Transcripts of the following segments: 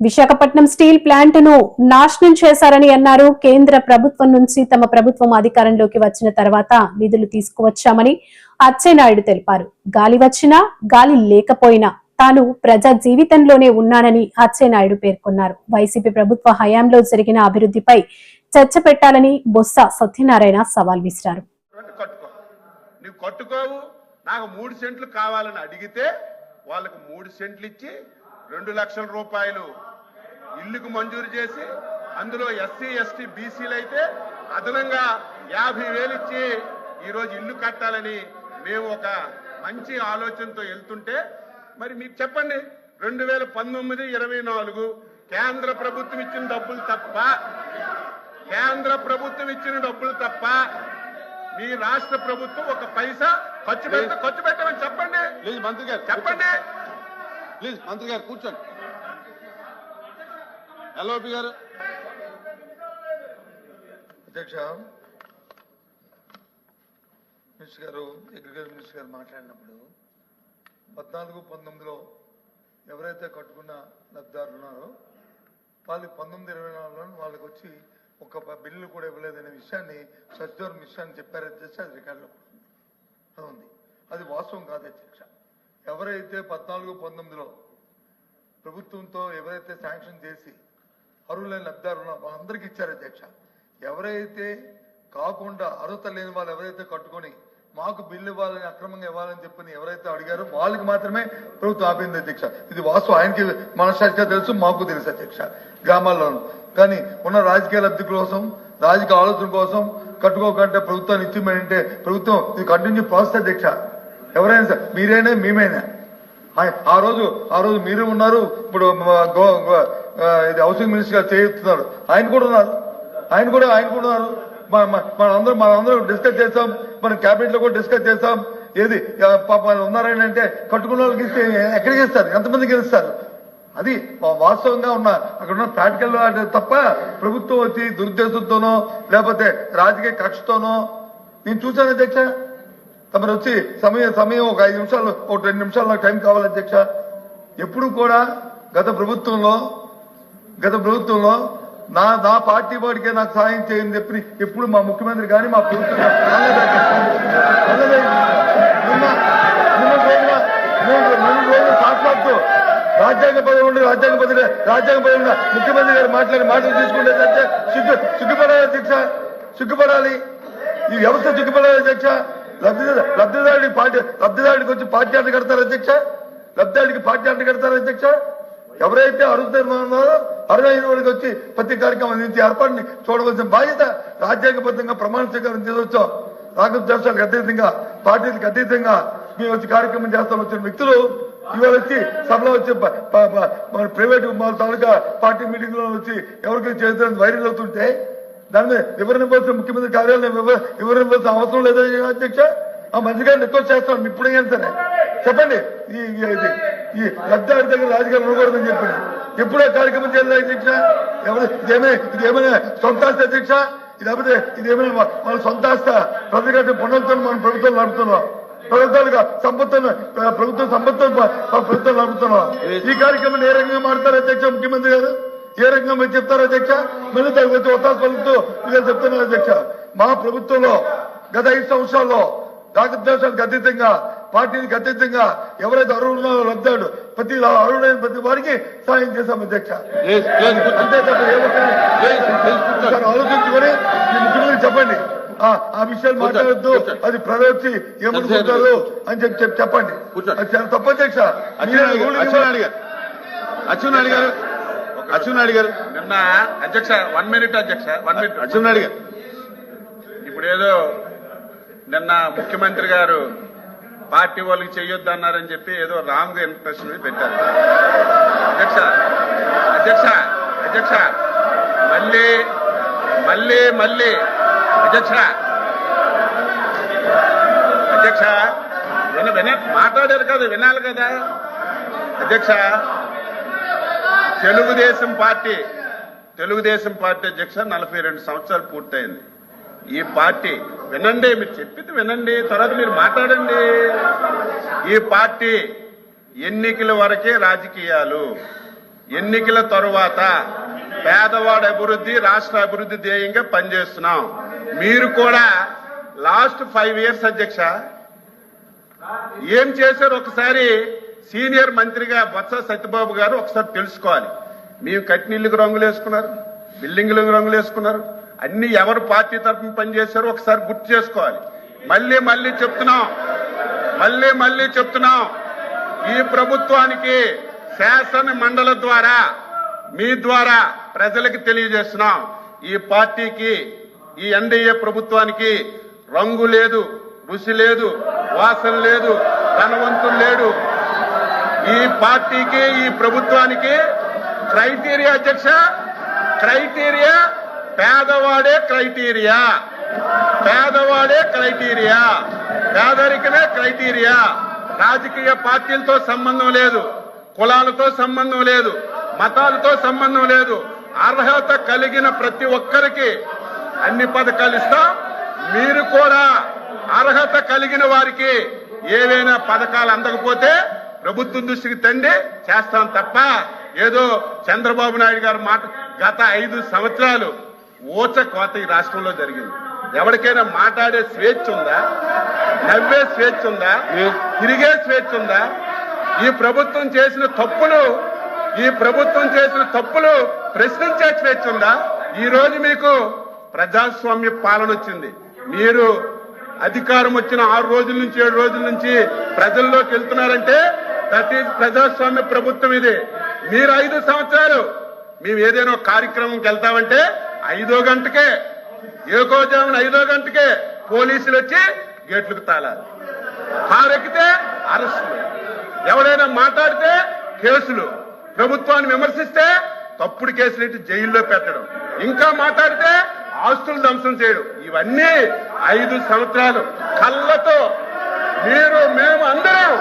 Visakhapatnam steel ప్లాంట్ను నాశనం చేశారని అన్నారు. కేంద్ర ప్రభుత్వం నుంచి తమ ప్రభుత్వం అధికారంలోకి వచ్చిన తర్వాత నిధులు తీసుకువచ్చామని అచ్చెన్నాయుడు తెలిపారు. గాలి వచ్చినా గాలి లేకపోయినా తాను ప్రజా జీవితంలోనే ఉన్నానని అచ్చెన్నాయుడు పేర్కొన్నారు. వైసీపీ ప్రభుత్వ హయాంలో జరిగిన అభివృద్ధిపై చర్చ పెట్టాలని బొత్స సత్యనారాయణ సవాల్ విసిరారు. కట్టుకోవు. నాకు మూడు సెంట్లు కావాలని అడిగితే వాళ్ళకు మూడు సెంట్లు ఇచ్చి రెండు లక్షల రూపాయలు ఇల్లుకు మంజూరు చేసి అందులో ఎస్సీ ఎస్టీ బీసీలు అయితే అదనంగా యాభై వేలు ఇచ్చి ఈరోజు ఇల్లు కట్టాలని మేము ఒక మంచి ఆలోచనతో వెళ్తుంటే మరి మీకు చెప్పండి రెండు వేల పంతొమ్మిది ఇరవై నాలుగు కేంద్ర ప్రభుత్వం ఇచ్చిన డబ్బులు తప్ప కేంద్ర ప్రభుత్వం ఇచ్చిన డబ్బులు తప్ప మీ రాష్ట్ర ప్రభుత్వం ఒక పైసా ఖర్చు పెట్ట ఖర్చు పెట్టమని చెప్పండి. మంత్రి గారు. చెప్పండి. ప్లీజ్ మంత్రి గారు కూర్చోండి. ఎల్ఓపి గారు. అధ్యక్ష మినిస్టర్ గారు అగ్రికల్చర్ మినిస్టర్ గారు మాట్లాడినప్పుడు పద్నాలుగు పంతొమ్మిదిలో ఎవరైతే కట్టుకున్న లబ్ధిదారులు ఉన్నారో వాళ్ళు పంతొమ్మిది ఇరవై నాలుగులో వాళ్ళకి వచ్చి ఒక బిల్లు కూడా ఇవ్వలేదనే విషయాన్ని సత్యవరం విషయాన్ని చెప్పారు అధ్యక్ష అది రికార్డులో ఉంది. అది వాస్తవం కాదు అధ్యక్ష. ఎవరైతే పద్నాలుగు పంతొమ్మిదిలో ప్రభుత్వంతో ఎవరైతే శాంక్షన్ చేసి అర్హులైన లబ్ధిదారులు ఉన్నారో వాళ్ళందరికీ ఇచ్చారు అధ్యక్ష. ఎవరైతే కాకుండా అర్హత లేని వాళ్ళు ఎవరైతే కట్టుకొని మాకు బిల్లు ఇవ్వాలని అక్రమంగా ఇవ్వాలని చెప్పని ఎవరైతే అడిగారో వాళ్ళకి మాత్రమే ప్రభుత్వం ఆపింది అధ్యక్ష. ఇది వాస్తవం. ఆయనకి మనసాక్షిగా తెలుసు మాకు తెలుసు అధ్యక్ష. గ్రామాల్లోనూ. కానీ ఉన్న రాజకీయ లబ్ధి కోసం రాజకీయ ఆలోచన కోసం కట్టుకోకంటే ప్రభుత్వాన్ని ఇచ్చిమంటే ప్రభుత్వం ఇది కంటిన్యూ ప్రాసెస్ అధ్యక్ష. ఎవరైనా సార్ మీరైనా మేమైనా. ఆ రోజు ఆ రోజు మీరు ఉన్నారు ఇప్పుడు గో- ఇది హౌసింగ్ మినిస్టర్ గారు చేస్తున్నారు. ఆయన కూడా ఉన్నారు. ఆయన కూడా ఆయన కూడా ఉన్నారు. మనందరూ మన- మనందరం డిస్కస్ చేస్తాం. మన క్యాబినెట్లో కూడా డిస్కస్ చేస్తాం. ఏది ఆ, ఉన్నారని అంటే కట్టుకున్న వాళ్ళకి ఇస్తే ఎక్కడికి ఇస్తారు ఎంతమందికి ఇస్తారు అది వాస్తవంగా ఉన్న అక్కడ ఉన్న ప్రాక్టికల్ తప్ప ప్రభుత్వం వచ్చి దురుద్దేశంతోనో లేకపోతే రాజకీయ కక్షతోనో నేను చూశాను అధ్యక్ష. తమరు వచ్చి సమయం సమయం ఒక ఐదు నిమిషాలు ఒక రెండు నిమిషాలు నాకు టైం కావాలి అధ్యక్ష ఎప్పుడు కూడా గత ప్రభుత్వంలో గత ప్రభుత్వంలో నా నా పార్టీ వాడికే నాకు సాయం చేయని చెప్పి ఎప్పుడు మా ముఖ్యమంత్రి కానీ మా ప్రభుత్వం నిన్న నిన్న మూడు మూడు సాక్షాత్తు రాజ్యాంగ పదవి ఉండే రాజ్యాంగ పదవి రాజ్యాంగ పదవి ముఖ్యమంత్రి గారు మాట్లాడి మాటలు తీసుకుంటే సిగ్గు సిగ్గుపడాలి అధ్యక్ష సిగ్గుపడాలి ఈ వ్యవస్థ సిగ్గుపడాలి అధ్యక్ష లబ్ధిదారు లబ్ధిదారుడి పార్టీ లబ్ధిదారుడికి వచ్చి పార్టీ అంట కడతారు అధ్యక్ష? లబ్ధిదారుడికి పార్టీ అంట కడతారు అధ్యక్ష? ఎవరైతే అరుస్తున్నారో అరవై ఐదు వరకు వచ్చి ప్రతి కార్యక్రమం అందించి ఏర్పాటుని చూడవలసిన బాధ్యత రాజ్యాంగబద్ధంగా ప్రమాణ స్వీకారం చేసొచ్చాం రాష్ట్ర అతీతంగా పార్టీలకు అతీతంగా మేము వచ్చి కార్యక్రమం చేస్తాం వచ్చిన వ్యక్తులు. ఇవాళ వచ్చి సభలో వచ్చి మన ప్రైవేట్ తాలూకా పార్టీ మీటింగ్లో వచ్చి ఎవరికి చేతులు వైరల్ అవుతుంటే దాని వివరణ ఇవ్వాల్సిన ముఖ్యమంత్రి కార్యాలయం వివరణ ఇవ్వాల్సిన అవసరం లేదా అధ్యక్ష? ఆ మంచి గారిని రిక్వెస్ట్ చేస్తాను ఇప్పుడైనా సరే. చెప్పండి. ఈ ఈ- ఇది లబ్ధారి దగ్గర రాజకీయాలు ఉండకూడదని చెప్పండి. ఎప్పుడే కార్యక్రమం చేయలేదు అధ్యక్ష? ఎవరు ఇదేమే ఇదేమైనా సొంత ఆస్తి అధ్యక్ష? ఇది లేకపోతే ఇదేమైనా మన- సొంత ఆస్త ప్రజలు పునరుద్ధరణ మన ప్రభుత్వం నడుపుతున్నాం. ప్రభుత్వాలుగా సంపత్తులు ప్రభుత్వం సంపత్తులు ప్రభుత్వం నడుపుతున్నాం. ఈ కార్యక్రమం ఏ రకంగా మాడతారు అధ్యక్ష ముఖ్యమంత్రి గారు? ఏ రకంగా మీరు చెప్తారు అధ్యక్ష? మళ్ళీ వచ్చి ఒత్తాసు పలుకుతూ మీరు చెప్తున్నారు అధ్యక్ష. మా ప్రభుత్వంలో గత ఐదు సంవత్సరాల్లో రాగద్వేషాలకు అతీతంగా పార్టీకి అతీతంగా ఎవరైతే అర్హులున్నారో లబ్ధాడు ప్రతి అర్హుడైన ప్రతి వారికి సాయం చేశాం అధ్యక్ష. అంతే తప్ప ఆలోచించుకొని ముఖ్యమంత్రి చెప్పండి. ఆ విషయాలు మాట్లాడద్దు. అది వచ్చి ఏమనుకుంటారు అని చెప్పి చెప్పి చెప్పండి తప్పు అధ్యక్ష. ruling అచ్చెన్నాయుడు గారు. గారు అచ్చెన్నాయుడు గారు? నిన్న అధ్యక్ష వన్ మినిట్ అధ్యక్ష వన్ మినిట్ అచ్చెన్నాయుడు గారు. ఇప్పుడు ఏదో నిన్న ముఖ్యమంత్రి గారు పార్టీ వాళ్ళకి చెయ్యొద్దు అన్నారని చెప్పి ఏదో రాంగ్ ఇంప్రెషన్ పెట్టారు. అధ్యక్ష అధ్యక్ష అధ్యక్ష మళ్ళీ మళ్ళీ మళ్ళీ. అధ్యక్ష అధ్యక్ష విన విన మాట్లాడారు కదా వినాలి కదా. అధ్యక్ష తెలుగుదేశం పార్టీ తెలుగుదేశం పార్టీ అధ్యక్ష నలభై రెండు సంవత్సరాలు పూర్తయింది. ఈ పార్టీ వినండి మీరు చెప్పింది వినండి తర్వాత మీరు మాట్లాడండి. ఈ పార్టీ ఎన్నికల వరకే రాజకీయాలు ఎన్నికల తరువాత పేదవాడి అభివృద్ధి రాష్ట్ర అభివృద్ధి ధ్యేయంగా పనిచేస్తున్నాం. మీరు కూడా లాస్ట్ ఫైవ్ ఇయర్స్ అధ్యక్ష ఏం చేశారు ఒకసారి? సీనియర్ మంత్రిగా బొత్స సత్యబాబు గారు ఒకసారి తెలుసుకోవాలి. మేము కట్నీళ్ళకి రంగులు వేసుకున్నారు బిల్డింగ్లకు రంగులు వేసుకున్నారు అన్ని ఎవరు పార్టీ తరఫున పనిచేశారో ఒకసారి గుర్తు చేసుకోవాలి. మళ్ళీ మళ్ళీ చెప్తున్నాం మళ్ళీ మళ్ళీ చెప్తున్నాం ఈ ప్రభుత్వానికి శాసన మండల ద్వారా మీ ద్వారా ప్రజలకు తెలియజేస్తున్నాం. ఈ పార్టీకి ఈ ఎన్డీఏ ప్రభుత్వానికి రంగు లేదు రుచి లేదు వాసన లేదు ధనవంతులు లేడు. ఈ పార్టీకి ఈ ప్రభుత్వానికి క్రైటీరియా అధ్యక్ష క్రైటీరియా పేదవాడే క్రైటీరియా. పేదవాడే క్రైటీరియా. పేదరికమే క్రైటీరియా. రాజకీయ పార్టీలతో సంబంధం లేదు. కులాలతో సంబంధం లేదు. మతాలతో సంబంధం లేదు. అర్హత కలిగిన ప్రతి ఒక్కరికి అన్ని పథకాలు ఇస్తాం. మీరు కూడా అర్హత కలిగిన వారికి ఏవైనా పథకాలు అందకపోతే ప్రభుత్వం దృష్టికి తండి చేస్తాం తప్ప ఏదో చంద్రబాబు నాయుడు గారు మాట గత ఐదు సంవత్సరాలు ఊచ కోత ఈ రాష్ట్రంలో జరిగింది. ఎవరికైనా మాట్లాడే స్వేచ్ఛ ఉందా? నవ్వే స్వేచ్ఛ ఉందా? తిరిగే స్వేచ్ఛ ఉందా? ఈ ప్రభుత్వం చేసిన తప్పులు ఈ ప్రభుత్వం చేసిన తప్పులు ప్రశ్నించే స్వేచ్ఛ ఉందా? ఈ రోజు మీకు ప్రజాస్వామ్య పాలన వచ్చింది. మీరు అధికారం వచ్చిన ఆరు రోజుల నుంచి ఏడు రోజుల నుంచి ప్రజల్లోకి వెళ్తున్నారంటే దట్ ఈజ్ ప్రజాస్వామ్య ప్రభుత్వం ఇది. మీరు ఐదు సంవత్సరాలు మేము ఏదైనా కార్యక్రమంకి వెళ్తామంటే ఐదో గంటకే ఏకోజామున ఐదో గంటకే పోలీసులు వచ్చి గేట్లకు తాళాలి. కారెక్కితే అరెస్టులు. ఎవరైనా మాట్లాడితే కేసులు. ప్రభుత్వాన్ని విమర్శిస్తే తప్పుడు కేసులు ఇటు జైల్లో పెట్టడం. ఇంకా మాట్లాడితే ఆస్తులు ధ్వంసం చేయడం. ఇవన్నీ ఐదు సంవత్సరాలు కళ్ళతో మీరు మేము అందరం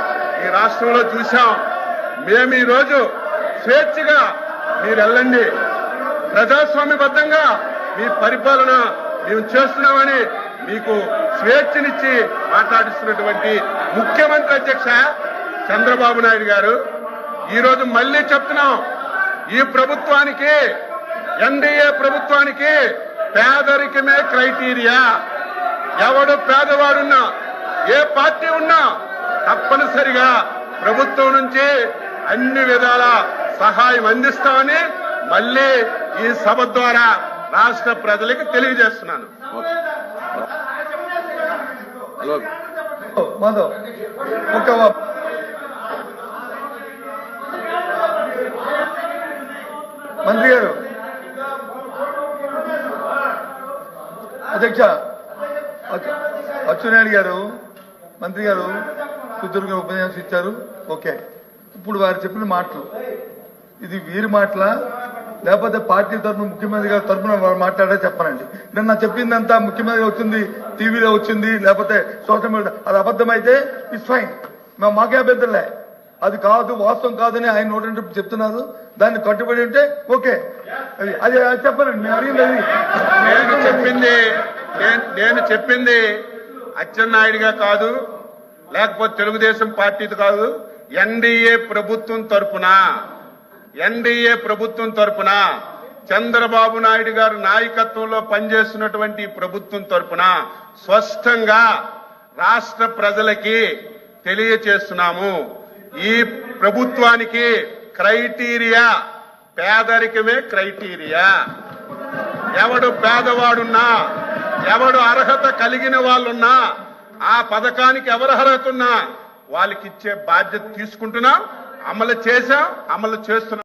ఈ రాష్ట్రంలో చూశాం. మేము ఈ రోజు స్వేచ్ఛగా మీరు వెళ్ళండి. ప్రజాస్వామ్యబద్ధంగా మీ పరిపాలన మేము చేస్తున్నామని మీకు స్వేచ్ఛనిచ్చి మాట్లాడిస్తున్నటువంటి ముఖ్యమంత్రి అధ్యక్ష చంద్రబాబు నాయుడు గారు. ఈరోజు మళ్ళీ చెప్తున్నాం ఈ ప్రభుత్వానికి ఎన్డీఏ ప్రభుత్వానికి పేదరికమే క్రైటీరియా. ఎవడు పేదవాడున్నా ఏ పార్టీ ఉన్నా తప్పనిసరిగా ప్రభుత్వం నుంచి అన్ని విధాల సహాయం అందిస్తామని మళ్ళీ ఈ సభ ద్వారా రాష్ట్ర ప్రజలకు తెలియజేస్తున్నాను. మంత్రి గారు. అధ్యక్ష అచ్చు- అచ్చెన్నాయుడు గారు మంత్రి గారు. సుదీర్ఘ ఉపన్యాసం ఇచ్చారు. ఓకే. ఇప్పుడు వారు చెప్పిన మాటలు. ఇది వీరి మాటల? లేకపోతే పార్టీ తరఫున ముఖ్యమంత్రి గారి తరఫున వారు మాట్లాడే చెప్పనండి. నిన్న చెప్పిందంతా ముఖ్యమంత్రి వచ్చింది టీవీలో వచ్చింది లేకపోతే సోషల్ మీడియా. అది అబద్ధమైతే ఇట్స్ ఫైన్. మేము మాకే అభ్యంతరలే అది కాదు వాస్తవం కాదని ఆయన నోటి చెప్తున్నారు. దాన్ని కట్టుబడి ఉంటే ఓకే. అది చెప్పనండి. మేము అడిగింది నేను చెప్పింది నేను- నేను చెప్పింది అచ్చెన్నాయుడిగా కాదు. లేకపోతే తెలుగుదేశం పార్టీది కాదు ఎన్డీఏ ప్రభుత్వం తరపున ఎన్డీఏ ప్రభుత్వం తరపున చంద్రబాబు నాయుడు గారు నాయకత్వంలో పనిచేస్తున్నటువంటి ప్రభుత్వం తరపున స్పష్టంగా రాష్ట్ర ప్రజలకి తెలియచేస్తున్నాము. ఈ ప్రభుత్వానికి క్రైటీరియా పేదరికమే క్రైటీరియా. ఎవడు పేదవాడున్నా ఎవడు అర్హత కలిగిన వాళ్ళున్నా ఆ పథకానికి ఎవరు అర్హత ఉన్నా వాళ్ళకి ఇచ్చే బాధ్యత తీసుకుంటున్నాం అమలు చేశాం అమలు చేస్తున్నాం.